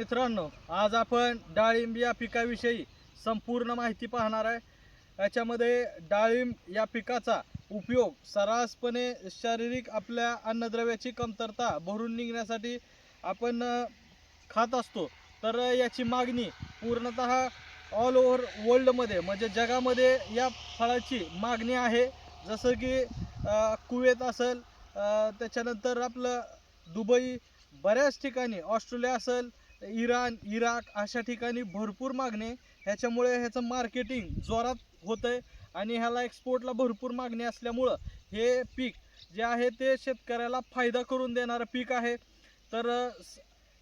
मित्रांनो आज आपण डाळिंब या पिकाविषयी संपूर्ण माहिती पाहणार आहे. याच्यामध्ये डाळिंब या पिकाचा उपयोग सर्रासपणे शारीरिक आपल्या अन्नद्रव्याची कमतरता भरून निघण्यासाठी आपण खात असतो. तर याची मागणी पूर्णत ऑल ओव्हर वर्ल्डमध्ये म्हणजे जगामध्ये या फळाची मागणी आहे. जसं की कुवेत असेल त्याच्यानंतर आपलं दुबई बऱ्याच ठिकाणी ऑस्ट्रेलिया असेल इराण इराक अशा ठिकाणी भरपूर मागणी आहे. ह्याच्यामुळे ह्याचं मार्केटिंग जोरात होतं आहे आणि ह्याला एक्सपोर्टला भरपूर मागणी असल्यामुळं हे पीक जे आहे ते शेतकऱ्याला फायदा करून देणारं पीक आहे. तर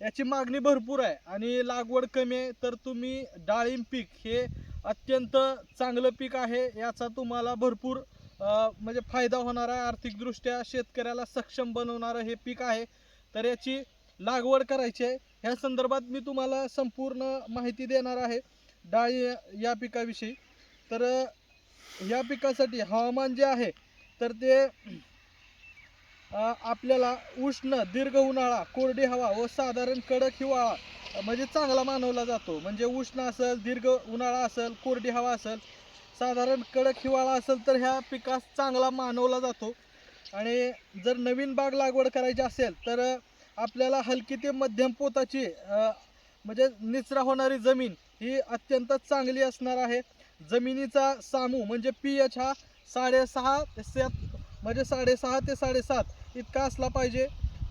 याची मागणी भरपूर आहे आणि लागवड कमी आहे. तर तुम्ही डाळिंब पीक हे अत्यंत चांगलं पीक आहे. याचा तुम्हाला भरपूर म्हणजे फायदा होणार आहे. आर्थिकदृष्ट्या शेतकऱ्याला सक्षम बनवणारं हे पीक आहे. तर याची लागवड करायची आहे. ह्या संदर्भात मी तुम्हाला संपूर्ण माहिती देणार आहे डाळी या पिकाविषयी. तर या पिकासाठी हवामान जे आहे तर ते आपल्याला उष्ण दीर्घ उन्हाळा कोरडी हवा व साधारण कडक हिवाळा म्हणजे चांगला मानवला जातो. म्हणजे उष्ण असेल दीर्घ उन्हाळा असेल कोरडी हवा असेल साधारण कडक हिवाळा असेल तर ह्या पिकास चांगला मानवला जातो. आणि जर नवीन बाग लागवड करायची असेल तर आपल्याला हलकी ते मध्यम पोताची म्हणजे निचरा होणारी जमीन ही अत्यंत चांगली असणार आहे. जमिनीचा सामू म्हणजे पी एच हा साडेसहा ते सात म्हणजे साडेसहा ते साडेसात इतका असला पाहिजे.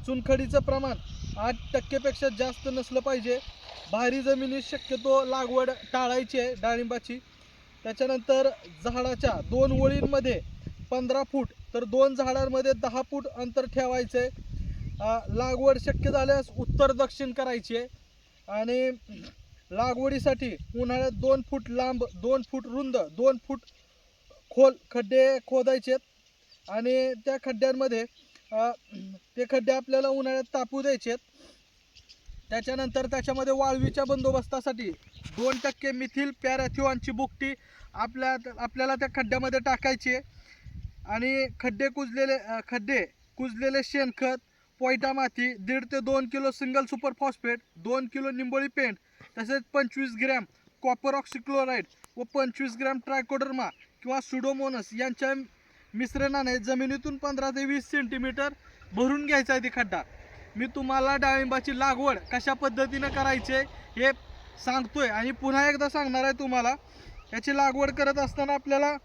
चुनखडीचं प्रमाण आठ टक्केपेक्षा जास्त नसलं पाहिजे. भारी जमिनीत शक्यतो लागवड टाळायची आहे डाळिंबाची. त्याच्यानंतर झाडाच्या दोन ओळींमध्ये पंधरा फूट तर दोन झाडांमध्ये दहा फूट अंतर ठेवायचं आहे लागवड शक्य झाल्यास उत्तर दक्षिण करायची आहे. आणि लागवडीसाठी उन्हाळ्यात दोन फूट लांब दोन फूट रुंद दोन फूट खोल खड्डे खोदायचे आहेत. आणि त्या खड्ड्यांमध्ये ते खड्डे आपल्याला उन्हाळ्यात तापू द्यायचे आहेत. त्याच्यानंतर त्याच्यामध्ये वाळवीच्या बंदोबस्तासाठी दोन टक्के मिथिल पॅराथिओनची बुकटी आपल्या आपल्याला त्या खड्ड्यामध्ये टाकायची आणि खड्डे कुजलेले खड्डे कुजलेले शेणखत पोयटा माती दीड ते दोन किलो सिंगल सुपर फॉस्फेट दोन किलो निंबोळी पेंट तसेच पंचवीस ग्रॅम कॉपर ऑक्सिक्लोराईड व पंचवीस ग्रॅम ट्रायकोडर्मा किंवा सुडोमोनस यांच्या मिश्रणाने जमिनीतून पंधरा ते वीस सेंटीमीटर भरून घ्यायचा आहे ती खड्डा मी तुम्हाला डाळिंबाची लागवड कशा पद्धतीनं करायची आहे हे सांगतोय आणि पुन्हा एकदा सांगणार आहे तुम्हाला. याची लागवड करत असताना आपल्याला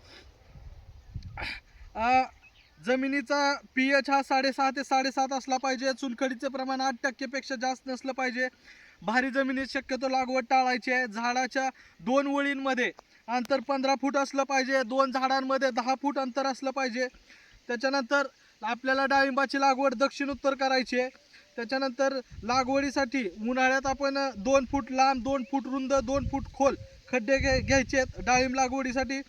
जमिनीचा पी एच हा साडेसहा ते साडेसात असला पाहिजे. चुनखडीचं प्रमाण आठ टक्केपेक्षा जास्त नसलं पाहिजे. भारी जमिनीत शक्यतो लागवड टाळायची आहे. झाडाच्या दोन ओळींमध्ये अंतर पंधरा फूट असलं पाहिजे. दोन झाडांमध्ये दहा फूट अंतर असलं पाहिजे. त्याच्यानंतर आपल्याला डाळिंबाची लागवड दक्षिण उत्तर करायची आहे. त्याच्यानंतर लागवडीसाठी उन्हाळ्यात आपण दोन फूट लांब दोन फूट रुंद दोन फूट खोल खड्डे घे घ्यायचे आहेत. डाळिंब लागवडीसाठी.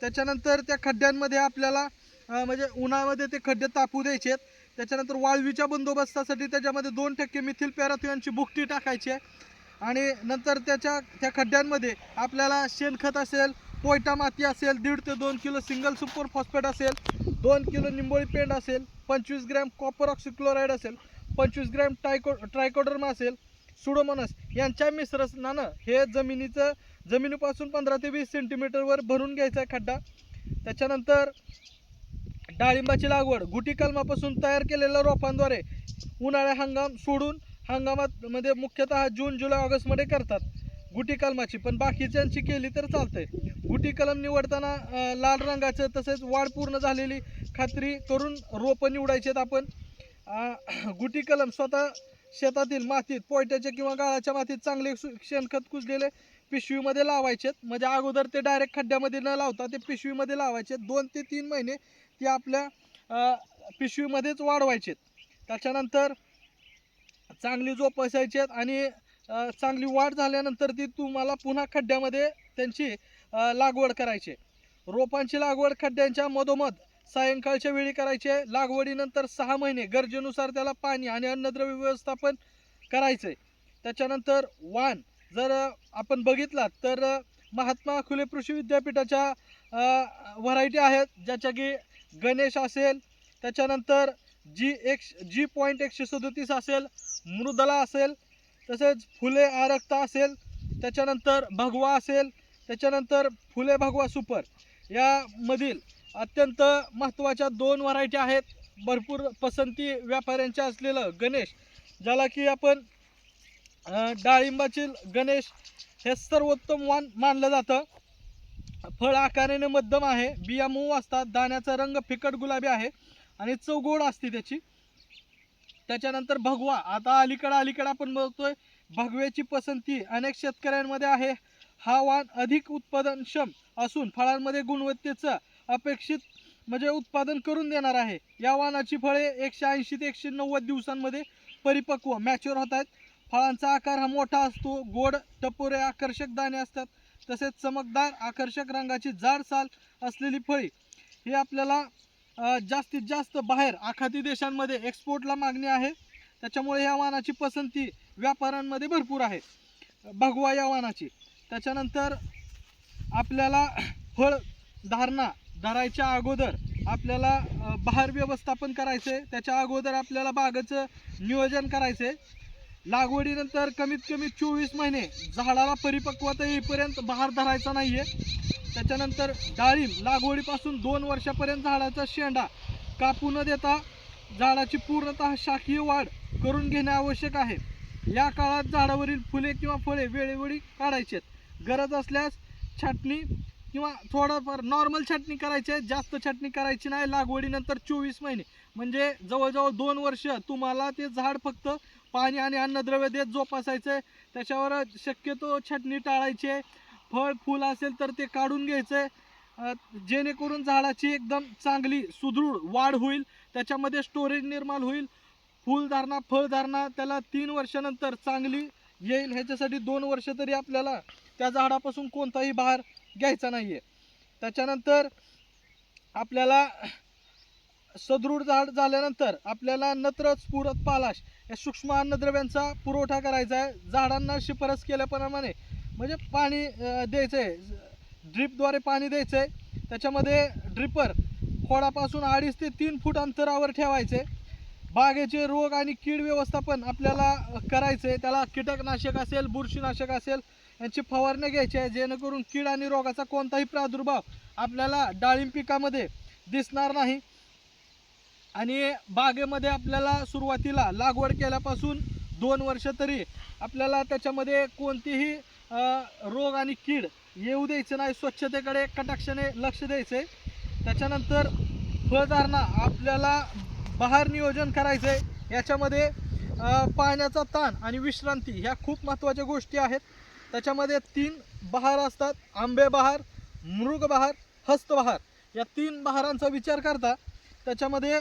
त्याच्यानंतर त्या खड्ड्यांमध्ये आपल्याला म्हणजे उन्हामध्ये ते खड्डे तापू द्यायचे आहेत त्याच्यानंतर वाळवीच्या बंदोबस्तासाठी त्याच्यामध्ये दोन टक्के मिथिल पॅराथ्युआनची बुकटी टाकायची आहे. आणि नंतर त्याच्या त्या खड्ड्यांमध्ये आपल्याला शेणखत असेल पोयटा माती असेल दीड ते दोन किलो सिंगल सुपर फॉस्फेट असेल दोन किलो निंबोळी पेंड असेल पंचवीस ग्रॅम कॉपर ऑक्सिक्लोराईड असेल पंचवीस ग्रॅम टायको ट्रायकोडर्मा असेल सुडोमोनस यांच्या मिश्रणानं हे जमिनीचं जमिनीपासून पंधरा ते वीस सेंटीमीटरवर भरून घ्यायचा आहे खड्डा. त्याच्यानंतर डाळिंबाची लागवड गुटी कलमापासून तयार केलेल्या रोपांद्वारे उन्हाळ्या हंगाम सोडून हंगामात मध्ये मुख्यतः जून जुलै ऑगस्टमध्ये करतात. गुटी कलमाची पण बाकीच्यांची केली तर चालते गुटी कलम निवडताना लाल रंगाचं तसेच वाढ पूर्ण झालेली खात्री करून रोपं निवडायचेत आपण. गुटी कलम स्वतः शेतातील मातीत पोयट्याच्या किंवा गाळाच्या मातीत चांगले सु- शेणखत कुजलेले पिशवीमध्ये लावायचे म्हणजे अगोदर ते डायरेक्ट खड्ड्यामध्ये न लावता ते पिशवीमध्ये लावायचे दोन ते तीन महिने ती आपल्या पिशवीमध्येच वाढवायचे त्याच्यानंतर चांगली जोपासायची आणि चांगली वाढ झाल्यानंतर ती तुम्हाला पुन्हा खड्ड्यामध्ये त्यांची लागवड करायची. रोपांची लागवड खड्ड्यांच्या मधोमध सायंकाळच्या वेळी करायची आहे लागवडीनंतर सहा महिने गरजेनुसार त्याला पाणी आणि अन्नद्रव्य व्यवस्थापन करायचं आहे त्याच्यानंतर वाण जर आपण बघितलात तर महात्मा फुले कृषी विद्यापीठाच्या व्हरायटी आहेत ज्याच्या की गणेश असेल त्याच्यानंतर जी एक जी पॉईंट एकशे सदोतीस असेल मृदला असेल तसेच फुले आरक्ता असेल त्याच्यानंतर भगवा असेल त्याच्यानंतर फुले भगवा सुपर. यामधील अत्यंत महत्त्वाच्या दोन व्हरायटी आहेत. भरपूर पसंती व्यापाऱ्यांच्या असलेलं गणेश ज्याला की आपण अं, गणेश हे सर्वोत्तम वाण मानलं जातं. फळ आकाराने मध्यम आहे. बिया मऊ असतात. दाण्याचा रंग फिकट गुलाबी आहे आणि चव गोड असते त्याची. त्याच्यानंतर भगवा. आता अलीकडं अलीकडं आपण बघतोय भगव्याची पसंती अनेक शेतकऱ्यांमध्ये आहे. हा वाण अधिक उत्पादनक्षम असून फळांमध्ये गुणवत्तेचं अपेक्षित म्हणजे उत्पादन करून देणार आहे. या वाणाची फळे एकशे ऐंशी ते एकशे नव्वद दिवसांमध्ये परिपक्व मॅच्युअर होत आहेत. फळांचा आकार हा मोठा असतो. गोड टपोरे आकर्षक दाणे असतात. तसेच चमकदार आकर्षक रंगाची जाड साल असलेली फळी. ही आपल्याला जास्तीत जास्त बाहेर आखाती देशांमध्ये एक्सपोर्टला मागणी आहे. त्याच्यामुळे या वाहनाची पसंती व्यापाऱ्यांमध्ये भरपूर आहे. भगवा या वाहनाची त्याच्यानंतर आपल्याला फळ धारणा धरायच्या अगोदर आपल्याला बाहेर व्यवस्थापन करायचं. आहे त्याच्या अगोदर आपल्याला बागेचं नियोजन करायचं. आहे लागवडीनंतर कमीत कमी चोवीस महिने झाडाला परिपक्वता येईपर्यंत बहार धरायचा नाही आहे त्याच्यानंतर डाळिंब लागवडीपासून दोन वर्षापर्यंत झाडाचा शेंडा कापू न देता झाडाची पूर्णतः शाखीय वाढ करून घेणे आवश्यक आहे. या काळात झाडावरील फुले किंवा फळे वेळोवेळी काढायची आहेत. गरज असल्यास छाटणी किंवा थोडंफार नॉर्मल छाटणी करायची आहे. जास्त छाटणी करायची नाही. लागवडीनंतर चोवीस महिने. म्हणजे जवळजवळ दोन वर्ष तुम्हाला ते झाड फक्त पाणी आणि अन्नद्रव्य देत जोपासायचं आहे त्याच्यावर शक्यतो छटणी टाळायची. आहे फळ फूल असेल तर ते काढून घ्यायचं. आहे जेणेकरून झाडाची एकदम चांगली सुदृढ वाढ होईल. त्याच्यामध्ये स्टोरेज निर्माण होईल. फुलधारणा फळधारणा त्याला तीन वर्षानंतर चांगली येईल. ह्याच्यासाठी दोन वर्ष तरी आपल्याला त्या झाडापासून कोणताही बहार घ्यायचा नाही आहे त्याच्यानंतर आपल्याला सदृढ झाड झाल्यानंतर आपल्याला नत्र स्फुरत पालाश या सूक्ष्म अन्नद्रव्यांचा पुरवठा करायचा आहे. झाडांना शिफारस केल्याप्रमाणे म्हणजे पाणी द्यायचं आहे ड्रीपद्वारे पाणी द्यायचं आहे त्याच्यामध्ये ड्रिपर खोडापासून अडीच ते तीन फूट अंतरावर ठेवायचे. बागेचे रोग आणि कीड व्यवस्थापन आपल्याला करायचं आहे त्याला कीटकनाशक असेल बुरशीनाशक असेल यांची फवारणी घ्यायची आहे. जेणेकरून कीड आणि रोगाचा कोणताही प्रादुर्भाव आपल्याला डाळिंब पिकामध्ये दिसणार नाही. आणि बागेमध्ये आपल्याला सुरुवातीला लागवड केल्यापासून दोन वर्ष तरी आपल्याला त्याच्यामध्ये कोणतीही रोग आणि कीड येऊ द्यायचं नाही. स्वच्छतेकडे कटाक्षाने लक्ष द्यायचं आहे त्याच्यानंतर फळधारणा आपल्याला बहार नियोजन करायचं आहे याच्यामध्ये पाण्याचा ताण आणि विश्रांती ह्या खूप महत्त्वाच्या गोष्टी आहेत. त्याच्यामध्ये तीन बहार असतात. आंबे बहार मृग बहार हस्तबहार या तीन बहारांचा विचार करता त्याच्यामध्ये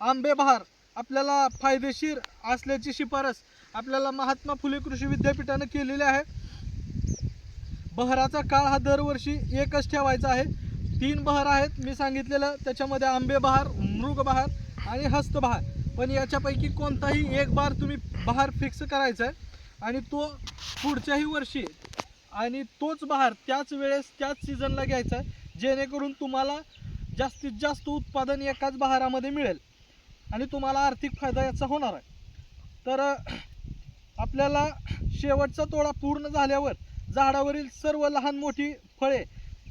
आंबे बहार आपल्याला फायदेशीर असल्याची शिफारस आपल्याला महात्मा फुले कृषी विद्यापीठानं केलेली आहे. बहराचा काळ हा दरवर्षी एकच ठेवायचा आहे. तीन बहार आहेत मी सांगितलेलं. त्याच्यामध्ये आंबे बहार मृगबहार आणि हस्तबहार. पण याच्यापैकी कोणताही एक बार तुम्ही बहार फिक्स करायचा आहे आणि तो पुढच्याही वर्षी आणि तोच बहार त्याच वेळेस त्याच सीझनला घ्यायचा आहे जेणेकरून तुम्हाला जास्तीत जास्त उत्पादन एकाच बहारामध्ये मिळेल. आणि तुम्हाला आर्थिक फायदा याचा होणार आहे. तर आपल्याला शेवटचा तोडा पूर्ण झाल्यावर झाडावरील सर्व लहान मोठी फळे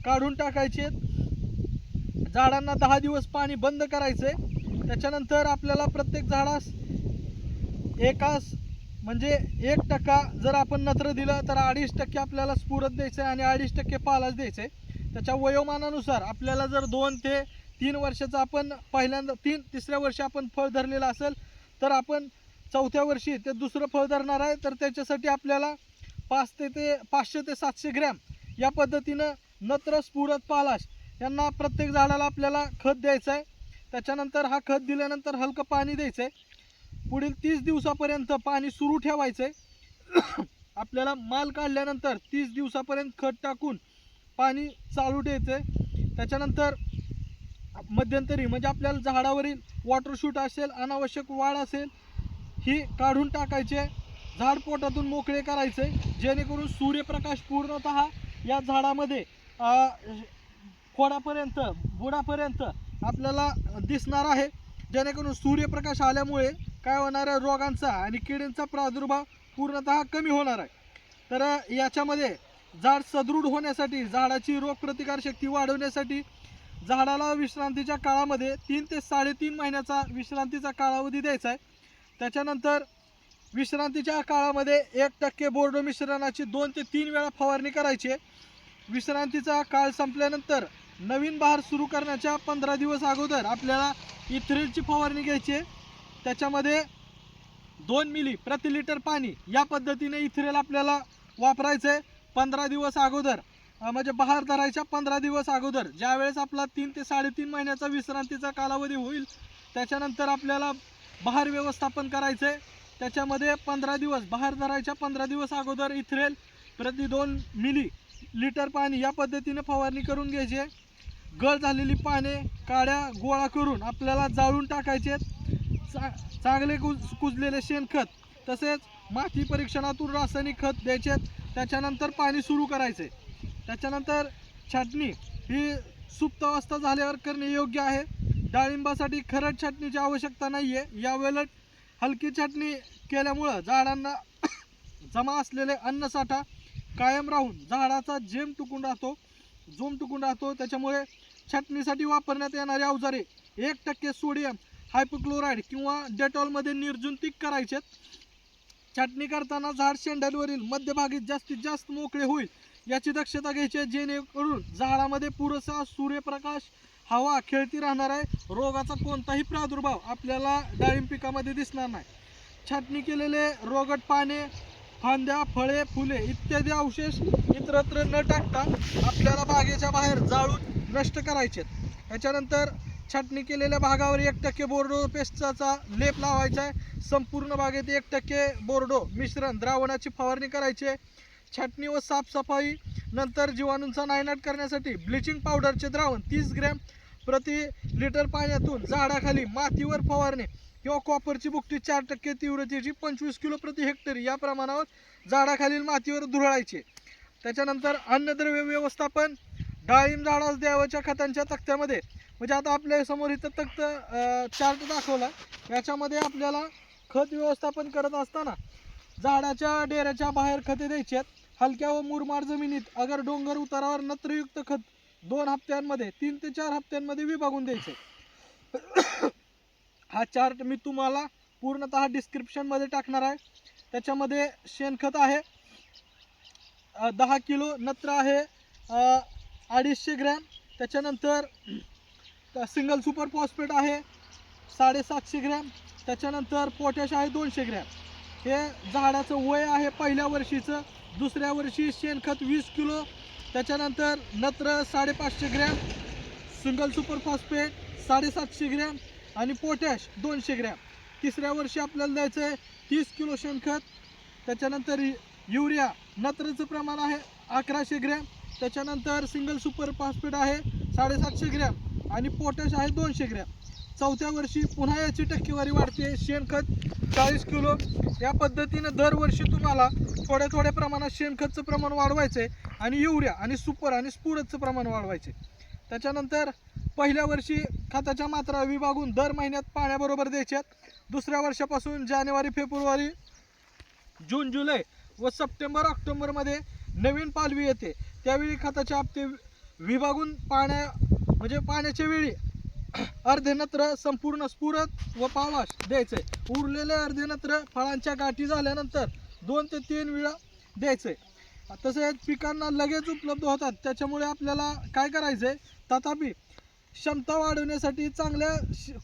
काढून टाकायची. आहेत झाडांना दहा दिवस पाणी बंद करायचं. आहे त्याच्यानंतर आपल्याला प्रत्येक झाडास एकास म्हणजे एक टक्का जर आपण नत्र दिलं तर अडीच टक्के आपल्याला स्फुरत द्यायचं आहे आणि अडीच टक्के पालाच द्यायचं. आहे त्याच्या वयोमानानुसार आपल्याला जर दोन ते तीन वर्षाचं आपण पहिल्यांदा तीन तिसऱ्या वर्षी आपण फळ धरलेलं असेल तर आपण चौथ्या वर्षी ते दुसरं फळ धरणार आहे तर त्याच्यासाठी आपल्याला पाच ते ते पाचशे ते सातशे ग्रॅम या पद्धतीनं नत्र स्फुरत पालाश यांना प्रत्येक झाडाला आपल्याला खत द्यायचं आहे. त्याच्यानंतर हा खत दिल्यानंतर हलकं पाणी द्यायचं आहे. पुढील तीस दिवसापर्यंत पाणी सुरू ठेवायचं आहे. आपल्याला माल काढल्यानंतर तीस दिवसापर्यंत खत टाकून पाणी चालू ठेवायचं आहे त्याच्यानंतर मध्यंतरी म्हणजे आपल्याला झाडावरील वॉटरशूट असेल अनावश्यक वाढ असेल ही काढून टाकायचे. झाड पोटातून मोकळे करायचे. जेणेकरून सूर्यप्रकाश पूर्णतः या झाडामध्ये खोडापर्यंत बुडापर्यंत आपल्याला दिसणार आहे. जेणेकरून सूर्यप्रकाश आल्यामुळे काय होणार आहे? रोगांचा आणि किडींचा प्रादुर्भाव पूर्णतः कमी होणार आहे. तर याच्यामध्ये झाड सदृढ होण्यासाठी झाडाची रोगप्रतिकार शक्ती वाढवण्यासाठी झाडाला विश्रांतीच्या काळामध्ये तीन ते साडेतीन महिन्याचा विश्रांतीचा कालावधी द्यायचा आहे. त्याच्यानंतर विश्रांतीच्या काळामध्ये एक टक्के बोर्डो मिश्रणाची दोन ते तीन वेळा फवारणी करायची आहे. विश्रांतीचा काळ संपल्यानंतर नवीन बहार सुरू करण्याच्या पंधरा दिवस अगोदर आपल्याला इथ्रेलची फवारणी घ्यायची आहे. त्याच्यामध्ये दोन मिली प्रति लिटर पाणी या पद्धतीने इथ्रेल आपल्याला वापरायचं आहे. पंधरा दिवस अगोदर म्हणजे बहार धरायच्या पंधरा दिवस अगोदर ज्यावेळेस आपला तीन ते साडेतीन महिन्याचा विश्रांतीचा कालावधी होईल त्याच्यानंतर आपल्याला बहार व्यवस्थापन करायचं आहे त्याच्यामध्ये पंधरा दिवस बहार धरायच्या पंधरा दिवस अगोदर इथ्रेल प्रति दोन मिली लिटर पाणी या पद्धतीने फवारणी करून घ्यायची. आहे गळ झालेली पाने काड्या गोळा करून आपल्याला जाळून टाकायचे. चा चांगले कुज कुजलेले शेणखत तसेच माती परीक्षणातून रासायनिक खत द्यायचे. त्याच्यानंतर पाणी सुरू करायचे त्याच्यानंतर छाटणी ही सुप्त अवस्था झाल्यावर करणे योग्य आहे. डाळिंबासाठी खरड छाटणीची आवश्यकता नाही आहे यावेळेला हलकी छाटणी केल्यामुळं झाडांना जमा असलेले अन्नसाठा कायम राहून झाडाचा जेम टुकून राहतो जोम टुकून राहतो. त्याच्यामुळे छाटणीसाठी वापरण्यात येणारे अवजारे एक टक्के सोडियम हायपोक्लोराईड किंवा डेटॉलमध्ये निर्जंतुक करायचेत. छाटणी करताना झाड शेंड्यावरील मध्यभागी जास्तीत जास्त मोकळे होईल याची दक्षता घ्यायची आहे जेणेकरून झाडामध्ये पुरेसा सूर्यप्रकाश हवा खेळती राहणार आहे. रोगाचा कोणताही प्रादुर्भाव आपल्याला डाळिंब पिकामध्ये दिसणार नाही. छाटणी केलेले रोगट पाने फांद्या फळे फुले इत्यादी अवशेष इतरत्र न टाकता आपल्याला बागेच्या बाहेर जाळून नष्ट करायचे याच्यानंतर छाटणी केलेल्या भागावर एक टक्के बोर्डो पेस्टचा लेप लावायचा आहे. संपूर्ण बागेत एक टक्के बोर्डो मिश्रण द्रावणाची फवारणी करायची आहे. छाटणी व साफसफाई नंतर जीवाणूंचा नायनाट करण्यासाठी ब्लिचिंग पावडरचे द्रावण तीस ग्रॅम प्रति लिटर पाण्यातून झाडाखाली मातीवर फवारणे किंवा कॉपरची बुकटी चार टक्के तीव्रतेची पंचवीस किलो प्रति हेक्टर या प्रमाणावर झाडाखालील मातीवर धुळायचे त्याच्यानंतर अन्नद्रव्य व्यवस्थापन डाळिंब झाडास द्यावयाच्या खतांच्या तक्त्यामध्ये म्हणजे आता आपल्यासमोर इथं तक्त चार्ट दाखवला. याच्यामध्ये आपल्याला खत व्यवस्थापन करत असताना झाडाच्या डेऱ्याच्या बाहेर खते द्यायची आहेत. हलक्या व मुरमाड जमिनीत अगर डोंगर उतारावर नत्रयुक्त खत दोन हप्त्यांमध्ये तीन ते चार हप्त्यांमध्ये विभागून द्यायचे हा चार्ट मी तुम्हाला पूर्णतः डिस्क्रिप्शनमध्ये टाकणार आहे. त्याच्यामध्ये शेणखत आहे. दहा किलो नत्र आहे. अडीचशे ग्रॅम. त्याच्यानंतर सिंगल सुपर फॉस्फेट आहे साडेसातशे ग्रॅम. त्याच्यानंतर पोटॅश आहे दोनशे ग्रॅम. हे झाडाचं वय आहे पहिल्या वर्षीचं. दुसऱ्या वर्षी शेणखत वीस किलो. त्याच्यानंतर नत्र साडेपाचशे ग्रॅम. सिंगल सुपर फॉस्फेट साडेसातशे ग्रॅम. आणि पोटॅश दोनशे ग्रॅम. तिसऱ्या वर्षी आपल्याला द्यायचं आहे तीस किलो शेणखत. त्याच्यानंतर युरिया नत्रचं प्रमाण आहे अकराशे ग्रॅम. त्याच्यानंतर सिंगल सुपर फॉस्फेट आहे साडेसातशे ग्रॅम. आणि पोटॅश आहे दोनशे ग्रॅम. चौथ्या वर्षी पुन्हा याची टक्केवारी वाढते. शेणखत चाळीस किलो. या पद्धतीनं दरवर्षी तुम्हाला थोड्या थोड्या प्रमाणात शेणखतचं प्रमाण वाढवायचं आहे आणि युरिया आणि सुपर आणि स्पुरतचं प्रमाण वाढवायचे त्याच्यानंतर पहिल्या वर्षी खताच्या मात्रा विभागून दर महिन्यात पाण्याबरोबर द्यायच्यात. दुसऱ्या वर्षापासून जानेवारी फेब्रुवारी जून जुलै व सप्टेंबर ऑक्टोबरमध्ये नवीन पालवी येते. त्यावेळी खताचे हप्ते विभागून पाण्या म्हणजे पाण्याच्या वेळी अर्धे नत्र संपूर्ण स्फुरत व पावाश द्यायचे. उरलेले अर्धे नत्र फळांच्या गाठी झाल्यानंतर दोन ते तीन वेळा द्यायचे. तसेच पिकांना लगेच उपलब्ध होतात. त्याच्यामुळे आपल्याला काय करायचं? आहे तथापि क्षमता वाढवण्यासाठी चांगल्या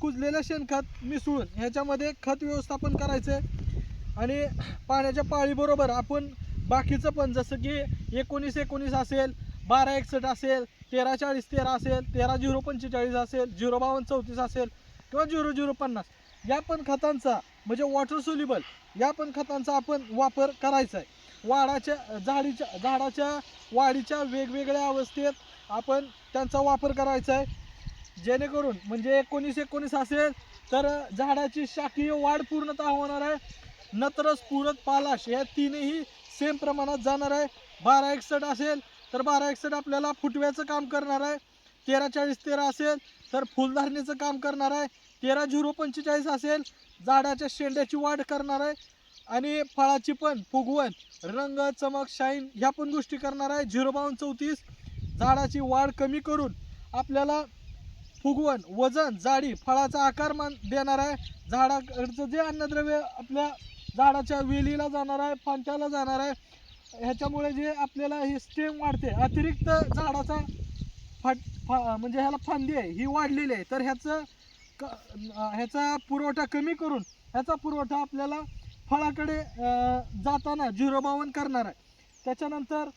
कुजलेल्या शेणखत मिसळून ह्याच्यामध्ये खत व्यवस्थापन करायचं आहे आणि पाण्याच्या पाळीबरोबर आपण बाकीचं पण जसं की एकोणीस एकोणीस असेल बारा एकसष्ट असेल तेरा चाळीस तेरा असेल तेरा झिरो पंचेचाळीस असेल झिरो बावन्न चौतीस असेल किंवा झिरो झिरो पन्नास या पण खतांचा म्हणजे वॉटर सोल्युबल या पण खतांचा आपण वापर करायचा आहे. वाढाच्या झाडीच्या झाडाच्या वाढीच्या वेगवेगळ्या अवस्थेत आपण त्यांचा वापर करायचा आहे. जेणेकरून म्हणजे एकोणीस एकोणीस असेल तर झाडाची शाखीय वाढ पूर्णतः होणार आहे. नत्र पूरत पालाश या तीनही सेम प्रमाणात जाणार आहे. बारा एकसठ असेल तर बारा एकसठ आपल्याला फुटव्याचं काम करणार आहे. तेरा चाळीस तेरा असेल तर फुलधारणीचं काम करणार आहे. तेरा झिरो पंचेचाळीस असेल झाडाच्या शेंड्याची वाढ करणार आहे. आणि फळाची पण फुगवण रंग चमक शाईन ह्या पण गोष्टी करणार आहे. झिरो बावन्न चौतीस झाडाची वाढ कमी करून आपल्याला फुगवण वजन जाडी फळाचा आकार मान देणार आहे. झाडाकडचं जे अन्नद्रव्य आपल्या झाडाच्या वेलीला जाणार आहे फांट्याला जाणार आहे ह्याच्यामुळे जे आपल्याला ही स्टेम वाढते अतिरिक्त झाडाचा फाट फा म्हणजे ह्याला फांदी आहे ही वाढलेली आहे. तर ह्याचं क ह्याचा पुरवठा कमी करून ह्याचा पुरवठा आपल्याला फळाकडे जाताना झिरोबावन करणार आहे. त्याच्यानंतर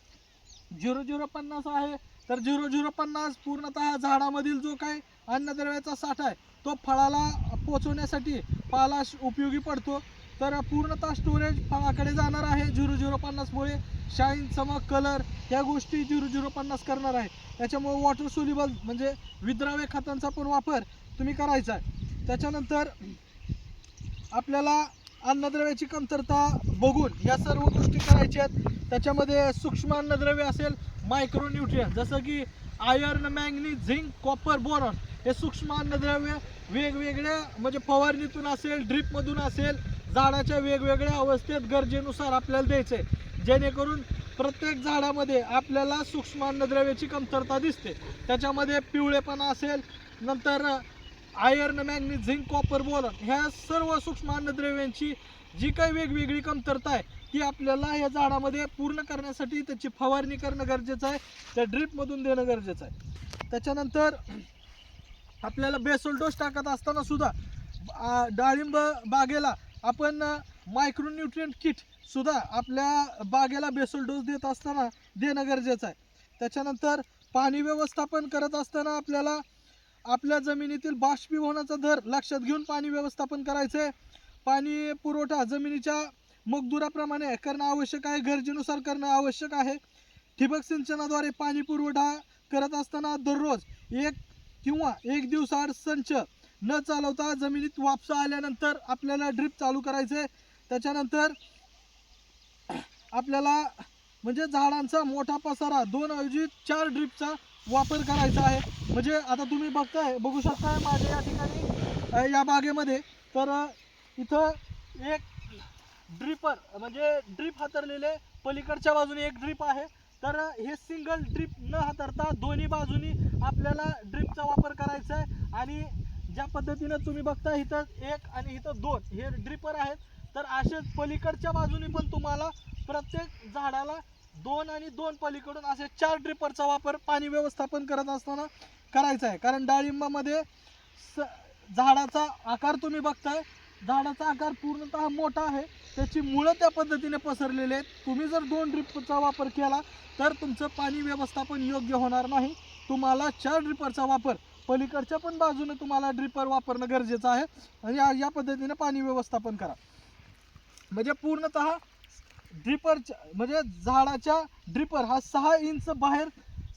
झिरो झिरो पन्नास आहे. तर झिरो झिरो पन्नास पूर्णतः झाडामधील जो काय अन्नद्रव्याचा साठा आहे तो फळाला पोचवण्यासाठी फळाला श- उपयोगी पडतो. तर पूर्णतः स्टोरेज फळाकडे जाणार आहे. झिरो झिरो पन्नासमुळे शाईन चमक कलर ह्या गोष्टी झिरो झिरो पन्नास करणार आहे. त्याच्यामुळे वॉटर सोल्युबल म्हणजे विद्राव्य खतांचा पण वापर तुम्ही करायचा आहे. त्याच्यानंतर आपल्याला अन्नद्रव्याची कमतरता बघून या सर्व गोष्टी करायच्या आहेत. त्याच्यामध्ये सूक्ष्म अन्नद्रव्य असेल मायक्रोन्यूट्रियन जसं की iron manganese zinc copper boron हे सूक्ष्म अन्नद्रव्य वेगवेगळ्या म्हणजे फवारणीतून असेल ड्रीपमधून असेल झाडाच्या वेगवेगळ्या अवस्थेत गरजेनुसार आपल्याला द्यायचं आहे जेणेकरून प्रत्येक झाडामध्ये आपल्याला सूक्ष्म अन्नद्रव्याची कमतरता दिसते. त्याच्यामध्ये पिवळेपणा असेल नंतर आयर्न मॅग्नीज झिंक कॉपर बोलन ह्या सर्व सूक्ष्म अन्नद्रव्यांची जी काही वेगवेगळी कमतरता आहे ती आपल्याला या झाडामध्ये पूर्ण करण्यासाठी त्याची फवारणी करणं गरजेचं आहे त्या ड्रीपमधून देणं गरजेचं आहे. त्याच्यानंतर आपल्याला बेसल डोस टाकत असताना सुद्धा डाळिंब बागेला आपण मायक्रोन्यूट्रियंट किट सुद्धा आपल्या बागेला बेसल डोस देत असताना देणं गरजेचं आहे. त्याच्यानंतर पाणी व्यवस्थापन करत असताना आपल्याला आपल्या जमिनीतील बाष्पीभवनाचा दर लक्षात घेऊन पाणी व्यवस्थापन करायचं आहे पाणी पुरवठा जमिनीच्या मगदुराप्रमाणे करणं आवश्यक आहे गरजेनुसार करणं आवश्यक आहे. ठिबक सिंचनाद्वारे पाणी पुरवठा करत असताना दररोज एक किंवा एक दिवसाआड संच न चालवता जमिनीत वापसा आल्यानंतर आपल्याला ड्रिप चालू करायचं. आहे त्याच्यानंतर आपल्याला म्हणजे झाडांचा मोठा पसारा दोन ऐवजी चार ड्रिपचा वापर करायचा आहे. म्हणजे आता तुम्ही बघताय बघू शकताय माझ्या या ठिकाणी या बागेमध्ये. तर इथं एक ड्रिपर म्हणजे ड्रिप हातरलेले पलीकडच्या बाजूने एक ड्रिप आहे. तर हे सिंगल ड्रिप न हातरता दोन्ही बाजूनी आपल्याला ड्रिपचा वापर करायचा आहे. आणि ज्या पद्धतीनं तुम्ही बघता इथं एक आणि इथं दोन हे ड्रिपर आहेत. तर असेच पलीकडच्या बाजूने पण तुम्हाला प्रत्येक झाडाला दोन आणि दोन पलीकडून असे चार ड्रिपरचा वापर पाणी व्यवस्थापन करत असताना करायचा आहे. कारण डाळिंबामध्ये स झाडाचा आकार तुम्ही बघताय. झाडाचा आकार पूर्णतः मोठा आहे. त्याची मुळं त्या पद्धतीने पसरलेली आहेत. तुम्ही जर दोन ड्रिपचा वापर केला तर तुमचं पाणी व्यवस्थापन योग्य होणार नाही. तुम्हाला चार ड्रिपरचा वापर पलीकडच्या पण बाजूने तुम्हाला ड्रिपर वापरणं गरजेचं आहे. आणि या- या पद्धतीने पाणी व्यवस्थापन करा. म्हणजे पूर्णतः ड्रिपरच्या म्हणजे झाडाच्या ड्रिपर हा सहा इंच बाहेर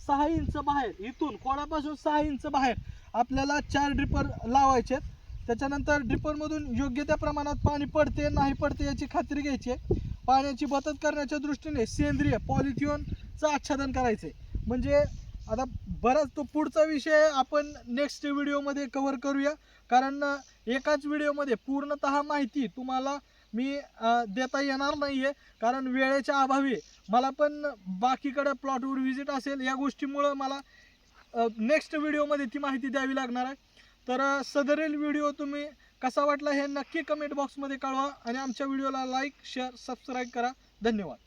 सहा इंच बाहेर इथून खोडापासून सहा इंच बाहेर आपल्याला चार ड्रिपर लावायचे आहेत. त्याच्यानंतर ड्रिपरमधून योग्य त्या प्रमाणात पाणी पडते नाही पडते याची खात्री घ्यायची आहे. पाण्याची बचत करण्याच्या दृष्टीने सेंद्रिय पॉलिथिओनचं आच्छादन करायचं आहे म्हणजे आता बराच तो पुढचा विषय आपण नेक्स्ट व्हिडिओमध्ये कव्हर करूया. कारण एकाच व्हिडिओमध्ये पूर्णतः माहिती तुम्हाला मी देता येणार नाही आहे कारण वेळेच्या अभावी मला पण बाकीकडे प्लॉटवर व्हिजिट असेल या गोष्टीमुळं मला नेक्स्ट व्हिडिओमध्ये ती माहिती द्यावी लागणार आहे. तर सदरील व्हिडिओ तुम्ही कसा वाटला हे नक्की कमेंट बॉक्समध्ये कळवा आणि आमच्या व्हिडिओला लाईक शेअर सबस्क्राईब करा. धन्यवाद.